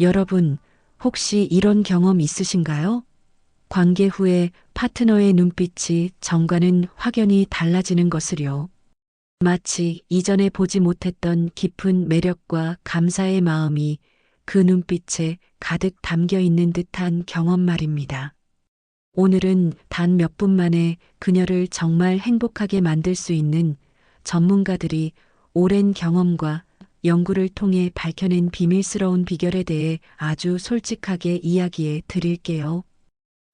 여러분, 혹시 이런 경험 있으신가요? 관계 후에 파트너의 눈빛이 정과는 확연히 달라지는 것을요. 마치 이전에 보지 못했던 깊은 매력과 감사의 마음이 그 눈빛에 가득 담겨 있는 듯한 경험 말입니다. 오늘은 단 몇 분 만에 그녀를 정말 행복하게 만들 수 있는 전문가들이 오랜 경험과 연구를 통해 밝혀낸 비밀스러운 비결에 대해 아주 솔직하게 이야기해 드릴게요.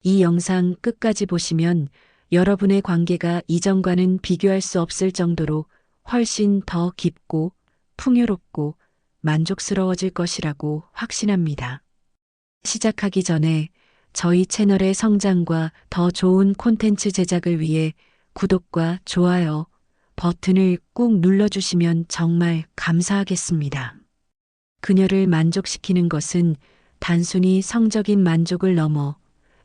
이 영상 끝까지 보시면 여러분의 관계가 이전과는 비교할 수 없을 정도로 훨씬 더 깊고 풍요롭고 만족스러워질 것이라고 확신합니다. 시작하기 전에 저희 채널의 성장과 더 좋은 콘텐츠 제작을 위해 구독과 좋아요 버튼을 꾹 눌러주시면 정말 감사하겠습니다. 그녀를 만족시키는 것은 단순히 성적인 만족을 넘어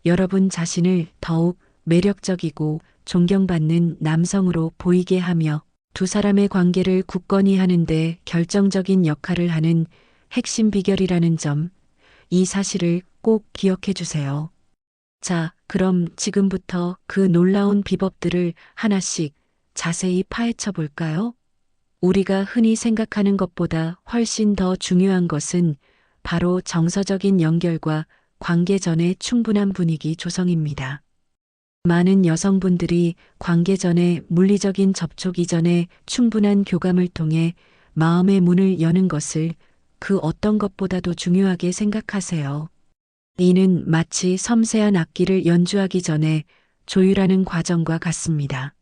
여러분 자신을 더욱 매력적이고 존경받는 남성으로 보이게 하며 두 사람의 관계를 굳건히 하는데 결정적인 역할을 하는 핵심 비결이라는 점, 이 사실을 꼭 기억해 주세요. 자, 그럼 지금부터 그 놀라운 비법들을 하나씩 자세히 파헤쳐 볼까요? 우리가 흔히 생각하는 것보다 훨씬 더 중요한 것은 바로 정서적인 연결과 관계 전의 충분한 분위기 조성입니다. 많은 여성분들이 관계 전에 물리적인 접촉 이전에 충분한 교감을 통해 마음의 문을 여는 것을 그 어떤 것보다도 중요하게 생각하세요. 이는 마치 섬세한 악기를 연주하기 전에 조율하는 과정과 같습니다.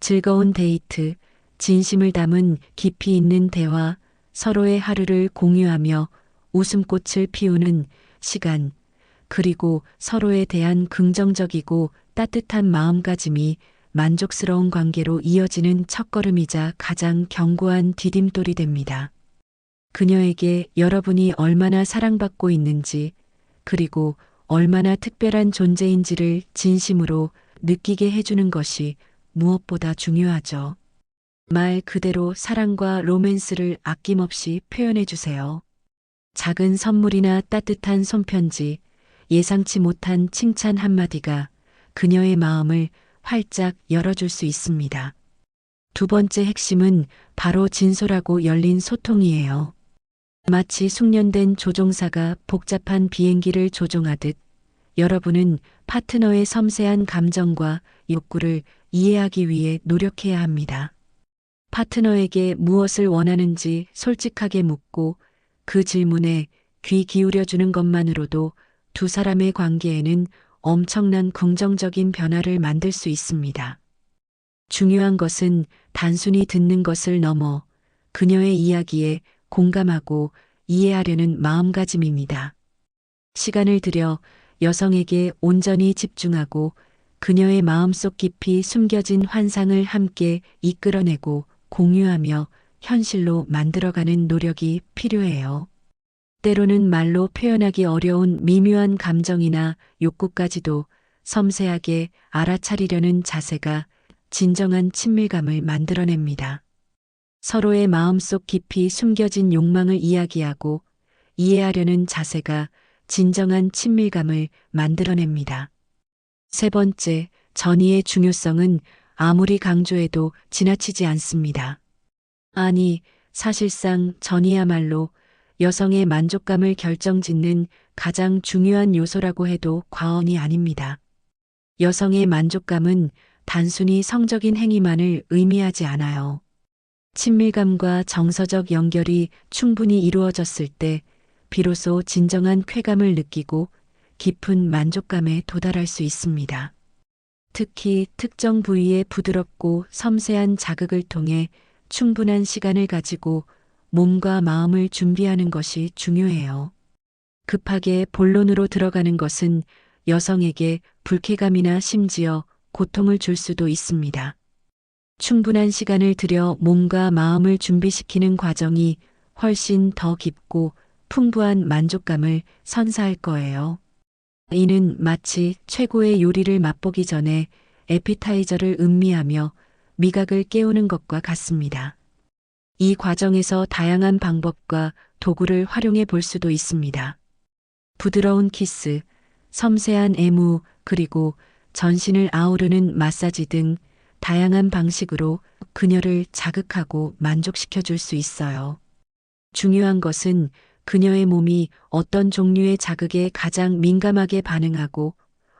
즐거운 데이트, 진심을 담은 깊이 있는 대화, 서로의 하루를 공유하며 웃음꽃을 피우는 시간, 그리고 서로에 대한 긍정적이고 따뜻한 마음가짐이 만족스러운 관계로 이어지는 첫걸음이자 가장 견고한 디딤돌이 됩니다. 그녀에게 여러분이 얼마나 사랑받고 있는지, 그리고 얼마나 특별한 존재인지를 진심으로 느끼게 해주는 것이 무엇보다 중요하죠. 말 그대로 사랑과 로맨스를 아낌없이 표현해 주세요. 작은 선물이나 따뜻한 손편지, 예상치 못한 칭찬 한마디가 그녀의 마음을 활짝 열어줄 수 있습니다. 두 번째 핵심은 바로 진솔하고 열린 소통이에요. 마치 숙련된 조종사가 복잡한 비행기를 조종하듯 여러분은 파트너의 섬세한 감정과 욕구를 이해하기 위해 노력해야 합니다. 파트너에게 무엇을 원하는지 솔직하게 묻고 그 질문에 귀 기울여주는 것만으로도 두 사람의 관계에는 엄청난 긍정적인 변화를 만들 수 있습니다. 중요한 것은 단순히 듣는 것을 넘어 그녀의 이야기에 공감하고 이해하려는 마음가짐입니다. 시간을 들여 여성에게 온전히 집중하고 그녀의 마음속 깊이 숨겨진 환상을 함께 이끌어내고 공유하며 현실로 만들어가는 노력이 필요해요. 때로는 말로 표현하기 어려운 미묘한 감정이나 욕구까지도 섬세하게 알아차리려는 자세가 진정한 친밀감을 만들어냅니다. 서로의 마음속 깊이 숨겨진 욕망을 이야기하고 이해하려는 자세가 진정한 친밀감을 만들어냅니다. 세 번째, 전의의 중요성은 아무리 강조해도 지나치지 않습니다. 아니, 사실상 전이야말로 여성의 만족감을 결정짓는 가장 중요한 요소라고 해도 과언이 아닙니다. 여성의 만족감은 단순히 성적인 행위만을 의미하지 않아요. 친밀감과 정서적 연결이 충분히 이루어졌을 때 비로소 진정한 쾌감을 느끼고 깊은 만족감에 도달할 수 있습니다. 특히 특정 부위의 부드럽고 섬세한 자극을 통해 충분한 시간을 가지고 몸과 마음을 준비하는 것이 중요해요. 급하게 본론으로 들어가는 것은 여성에게 불쾌감이나 심지어 고통을 줄 수도 있습니다. 충분한 시간을 들여 몸과 마음을 준비시키는 과정이 훨씬 더 깊고 풍부한 만족감을 선사할 거예요. 이는 마치 최고의 요리를 맛보기 전에 에피타이저를 음미하며 미각을 깨우는 것과 같습니다. 이 과정에서 다양한 방법과 도구를 활용해 볼 수도 있습니다. 부드러운 키스, 섬세한 애무, 그리고 전신을 아우르는 마사지 등 다양한 방식으로 그녀를 자극하고 만족시켜 줄 수 있어요. 중요한 것은 그녀의 몸이 어떤 종류의 자극에 가장 민감하게 반응하고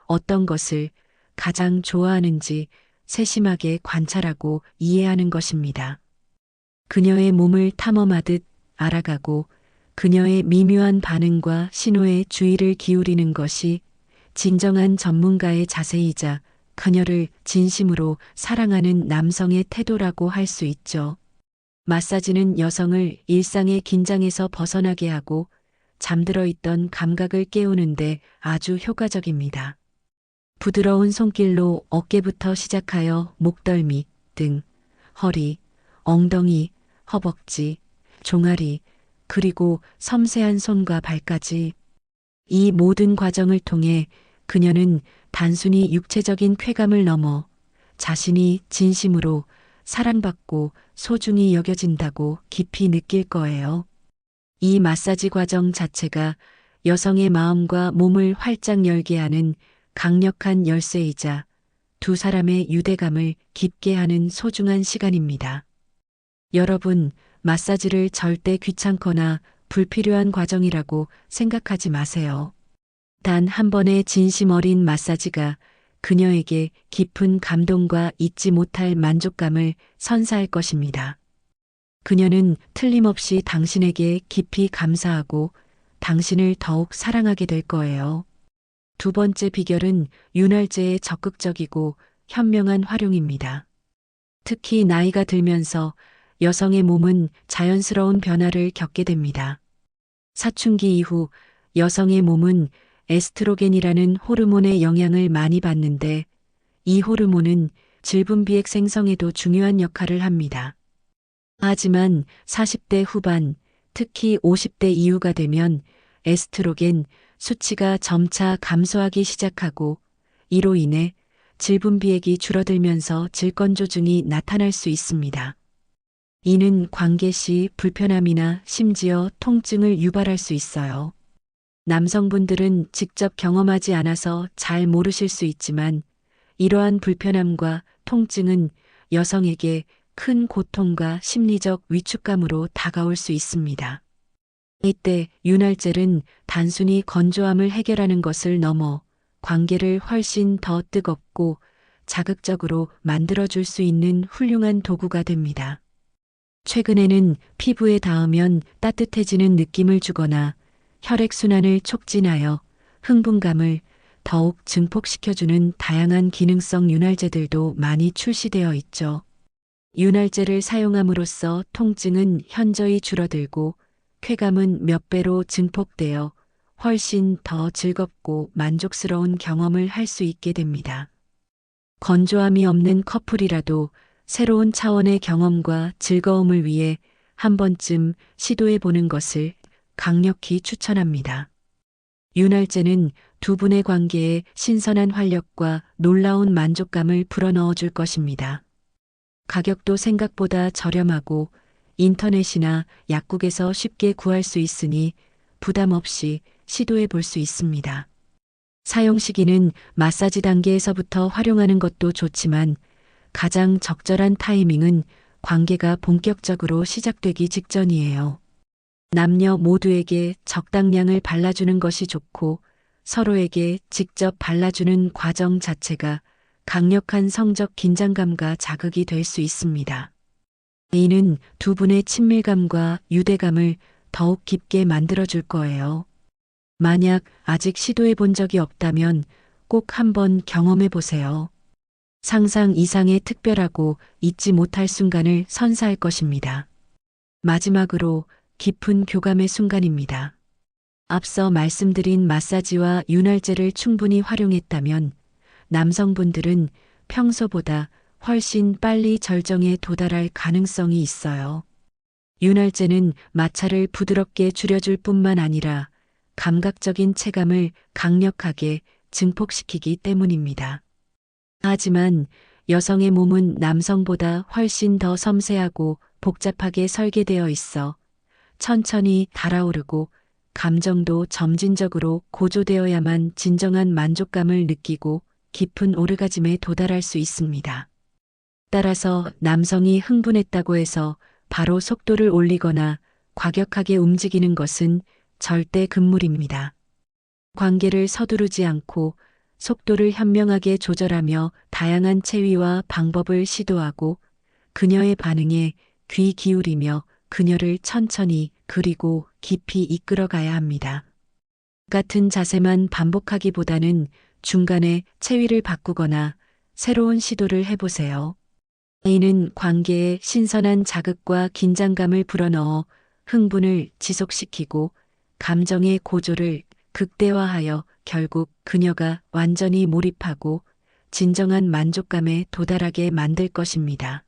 어떤 것을 가장 좋아하는지 세심하게 관찰하고 이해하는 것입니다. 그녀의 몸을 탐험하듯 알아가고 그녀의 미묘한 반응과 신호에 주의를 기울이는 것이 진정한 전문가의 자세이자 그녀를 진심으로 사랑하는 남성의 태도라고 할 수 있죠. 마사지는 여성을 일상의 긴장에서 벗어나게 하고 잠들어 있던 감각을 깨우는데 아주 효과적입니다. 부드러운 손길로 어깨부터 시작하여 목덜미, 등, 허리, 엉덩이, 허벅지, 종아리, 그리고 섬세한 손과 발까지 이 모든 과정을 통해 그녀는 단순히 육체적인 쾌감을 넘어 자신이 진심으로 사랑받고 소중히 여겨진다고 깊이 느낄 거예요. 이 마사지 과정 자체가 여성의 마음과 몸을 활짝 열게 하는 강력한 열쇠이자 두 사람의 유대감을 깊게 하는 소중한 시간입니다. 여러분, 마사지를 절대 귀찮거나 불필요한 과정이라고 생각하지 마세요. 단 한 번의 진심 어린 마사지가 그녀에게 깊은 감동과 잊지 못할 만족감을 선사할 것입니다. 그녀는 틀림없이 당신에게 깊이 감사하고 당신을 더욱 사랑하게 될 거예요. 두 번째 비결은 윤활제의 적극적이고 현명한 활용입니다. 특히 나이가 들면서 여성의 몸은 자연스러운 변화를 겪게 됩니다. 사춘기 이후 여성의 몸은 에스트로겐이라는 호르몬의 영향을 많이 받는데 이 호르몬은 질분비액 생성에도 중요한 역할을 합니다. 하지만 40대 후반, 특히 50대 이후가 되면 에스트로겐 수치가 점차 감소하기 시작하고 이로 인해 질분비액이 줄어들면서 질건조증이 나타날 수 있습니다. 이는 관계 시 불편함이나 심지어 통증을 유발할 수 있어요. 남성분들은 직접 경험하지 않아서 잘 모르실 수 있지만 이러한 불편함과 통증은 여성에게 큰 고통과 심리적 위축감으로 다가올 수 있습니다. 이때 윤활젤은 단순히 건조함을 해결하는 것을 넘어 관계를 훨씬 더 뜨겁고 자극적으로 만들어줄 수 있는 훌륭한 도구가 됩니다. 최근에는 피부에 닿으면 따뜻해지는 느낌을 주거나 혈액순환을 촉진하여 흥분감을 더욱 증폭시켜주는 다양한 기능성 윤활제들도 많이 출시되어 있죠. 윤활제를 사용함으로써 통증은 현저히 줄어들고 쾌감은 몇 배로 증폭되어 훨씬 더 즐겁고 만족스러운 경험을 할 수 있게 됩니다. 건조함이 없는 커플이라도 새로운 차원의 경험과 즐거움을 위해 한 번쯤 시도해 보는 것을 강력히 추천합니다. 윤활제는 두 분의 관계에 신선한 활력과 놀라운 만족감을 불어넣어 줄 것입니다. 가격도 생각보다 저렴하고 인터넷이나 약국에서 쉽게 구할 수 있으니 부담 없이 시도해 볼 수 있습니다. 사용 시기는 마사지 단계에서부터 활용하는 것도 좋지만 가장 적절한 타이밍은 관계가 본격적으로 시작되기 직전이에요. 남녀 모두에게 적당량을 발라주는 것이 좋고 서로에게 직접 발라주는 과정 자체가 강력한 성적 긴장감과 자극이 될 수 있습니다. 이는 두 분의 친밀감과 유대감을 더욱 깊게 만들어줄 거예요. 만약 아직 시도해 본 적이 없다면 꼭 한번 경험해 보세요. 상상 이상의 특별하고 잊지 못할 순간을 선사할 것입니다. 마지막으로 깊은 교감의 순간입니다. 앞서 말씀드린 마사지와 윤활제를 충분히 활용했다면 남성분들은 평소보다 훨씬 빨리 절정에 도달할 가능성이 있어요. 윤활제는 마찰을 부드럽게 줄여줄 뿐만 아니라 감각적인 체감을 강력하게 증폭시키기 때문입니다. 하지만 여성의 몸은 남성보다 훨씬 더 섬세하고 복잡하게 설계되어 있어 천천히 달아오르고 감정도 점진적으로 고조되어야만 진정한 만족감을 느끼고 깊은 오르가즘에 도달할 수 있습니다. 따라서 남성이 흥분했다고 해서 바로 속도를 올리거나 과격하게 움직이는 것은 절대 금물입니다. 관계를 서두르지 않고 속도를 현명하게 조절하며 다양한 체위와 방법을 시도하고 그녀의 반응에 귀 기울이며 그녀를 천천히 그리고 깊이 이끌어 가야 합니다. 같은 자세만 반복하기보다는 중간에 체위를 바꾸거나 새로운 시도를 해보세요. 이는 관계에 신선한 자극과 긴장감을 불어넣어 흥분을 지속시키고 감정의 고조를 극대화하여 결국 그녀가 완전히 몰입하고 진정한 만족감에 도달하게 만들 것입니다.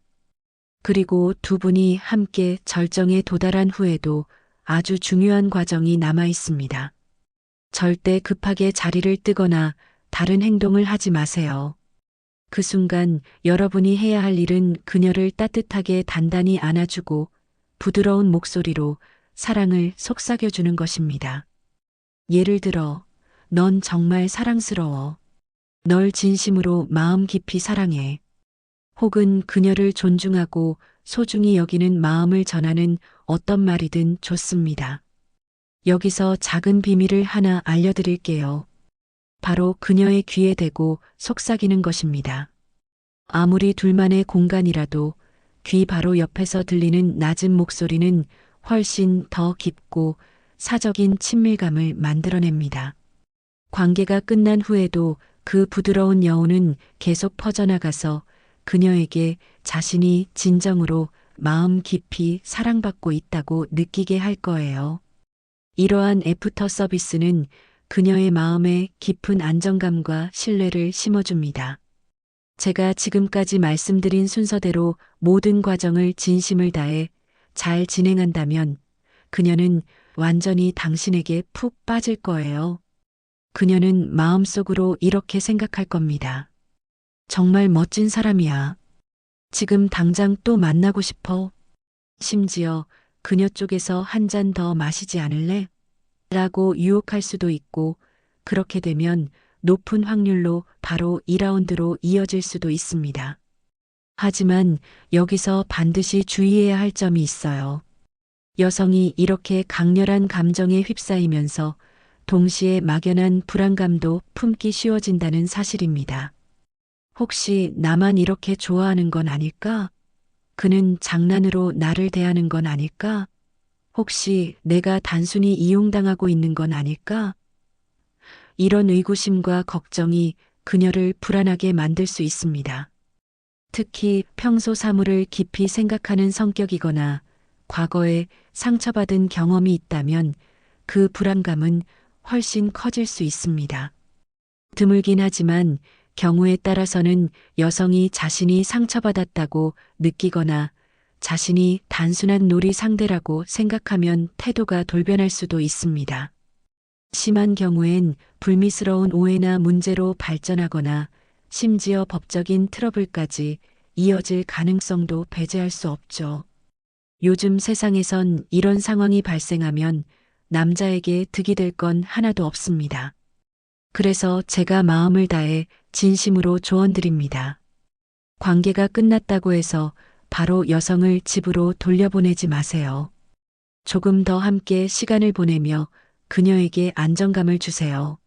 그리고 두 분이 함께 절정에 도달한 후에도 아주 중요한 과정이 남아 있습니다. 절대 급하게 자리를 뜨거나 다른 행동을 하지 마세요. 그 순간 여러분이 해야 할 일은 그녀를 따뜻하게 단단히 안아주고 부드러운 목소리로 사랑을 속삭여주는 것입니다. 예를 들어, 넌 정말 사랑스러워. 널 진심으로 마음 깊이 사랑해. 혹은 그녀를 존중하고 소중히 여기는 마음을 전하는 어떤 말이든 좋습니다. 여기서 작은 비밀을 하나 알려드릴게요. 바로 그녀의 귀에 대고 속삭이는 것입니다. 아무리 둘만의 공간이라도 귀 바로 옆에서 들리는 낮은 목소리는 훨씬 더 깊고 사적인 친밀감을 만들어냅니다. 관계가 끝난 후에도 그 부드러운 여운은 계속 퍼져나가서 그녀에게 자신이 진정으로 마음 깊이 사랑받고 있다고 느끼게 할 거예요. 이러한 애프터 서비스는 그녀의 마음에 깊은 안정감과 신뢰를 심어줍니다. 제가 지금까지 말씀드린 순서대로 모든 과정을 진심을 다해 잘 진행한다면 그녀는 완전히 당신에게 푹 빠질 거예요. 그녀는 마음속으로 이렇게 생각할 겁니다. 정말 멋진 사람이야. 지금 당장 또 만나고 싶어. 심지어 그녀 쪽에서 한 잔 더 마시지 않을래? 라고 유혹할 수도 있고, 그렇게 되면 높은 확률로 바로 2라운드로 이어질 수도 있습니다. 하지만 여기서 반드시 주의해야 할 점이 있어요. 여성이 이렇게 강렬한 감정에 휩싸이면서 동시에 막연한 불안감도 품기 쉬워진다는 사실입니다. 혹시 나만 이렇게 좋아하는 건 아닐까? 그는 장난으로 나를 대하는 건 아닐까? 혹시 내가 단순히 이용당하고 있는 건 아닐까? 이런 의구심과 걱정이 그녀를 불안하게 만들 수 있습니다. 특히 평소 사물을 깊이 생각하는 성격이거나 과거에 상처받은 경험이 있다면 그 불안감은 훨씬 커질 수 있습니다. 드물긴 하지만 경우에 따라서는 여성이 자신이 상처받았다고 느끼거나 자신이 단순한 놀이 상대라고 생각하면 태도가 돌변할 수도 있습니다. 심한 경우엔 불미스러운 오해나 문제로 발전하거나 심지어 법적인 트러블까지 이어질 가능성도 배제할 수 없죠. 요즘 세상에선 이런 상황이 발생하면 남자에게 득이 될 건 하나도 없습니다. 그래서 제가 마음을 다해 진심으로 조언드립니다. 관계가 끝났다고 해서 바로 여성을 집으로 돌려보내지 마세요. 조금 더 함께 시간을 보내며 그녀에게 안정감을 주세요.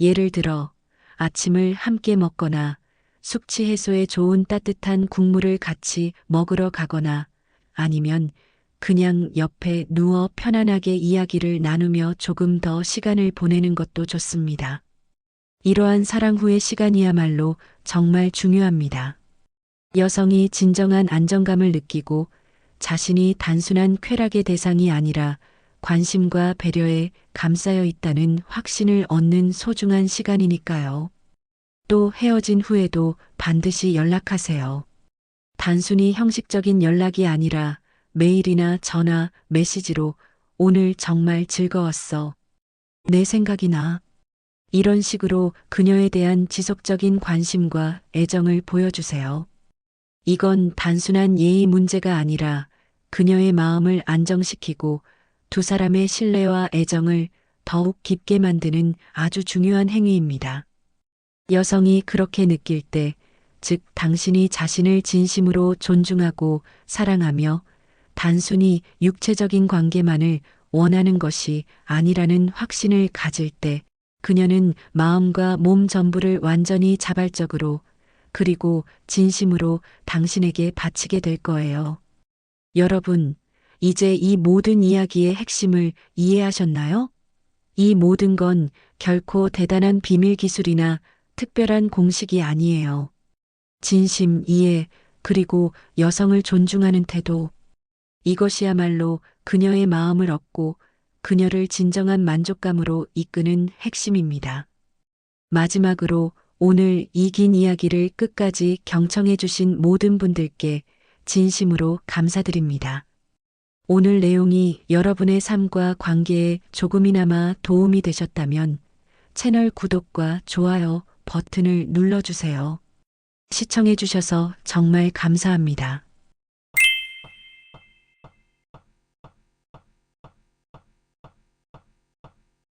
예를 들어 아침을 함께 먹거나 숙취 해소에 좋은 따뜻한 국물을 같이 먹으러 가거나 아니면 그냥 옆에 누워 편안하게 이야기를 나누며 조금 더 시간을 보내는 것도 좋습니다. 이러한 사랑 후의 시간이야말로 정말 중요합니다. 여성이 진정한 안정감을 느끼고 자신이 단순한 쾌락의 대상이 아니라 관심과 배려에 감싸여 있다는 확신을 얻는 소중한 시간이니까요. 또 헤어진 후에도 반드시 연락하세요. 단순히 형식적인 연락이 아니라 메일이나 전화, 메시지로 오늘 정말 즐거웠어. 내 생각이 나. 이런 식으로 그녀에 대한 지속적인 관심과 애정을 보여주세요. 이건 단순한 예의 문제가 아니라 그녀의 마음을 안정시키고 두 사람의 신뢰와 애정을 더욱 깊게 만드는 아주 중요한 행위입니다. 여성이 그렇게 느낄 때, 즉, 당신이 자신을 진심으로 존중하고 사랑하며 단순히 육체적인 관계만을 원하는 것이 아니라는 확신을 가질 때, 그녀는 마음과 몸 전부를 완전히 자발적으로 그리고 진심으로 당신에게 바치게 될 거예요. 여러분, 이제 이 모든 이야기의 핵심을 이해하셨나요? 이 모든 건 결코 대단한 비밀 기술이나 특별한 공식이 아니에요. 진심, 이해, 그리고 여성을 존중하는 태도. 이것이야말로 그녀의 마음을 얻고 그녀를 진정한 만족감으로 이끄는 핵심입니다. 마지막으로 오늘 이 긴 이야기를 끝까지 경청해 주신 모든 분들께 진심으로 감사드립니다. 오늘 내용이 여러분의 삶과 관계에 조금이나마 도움이 되셨다면 채널 구독과 좋아요 버튼을 눌러주세요. 시청해주셔서 정말 감사합니다.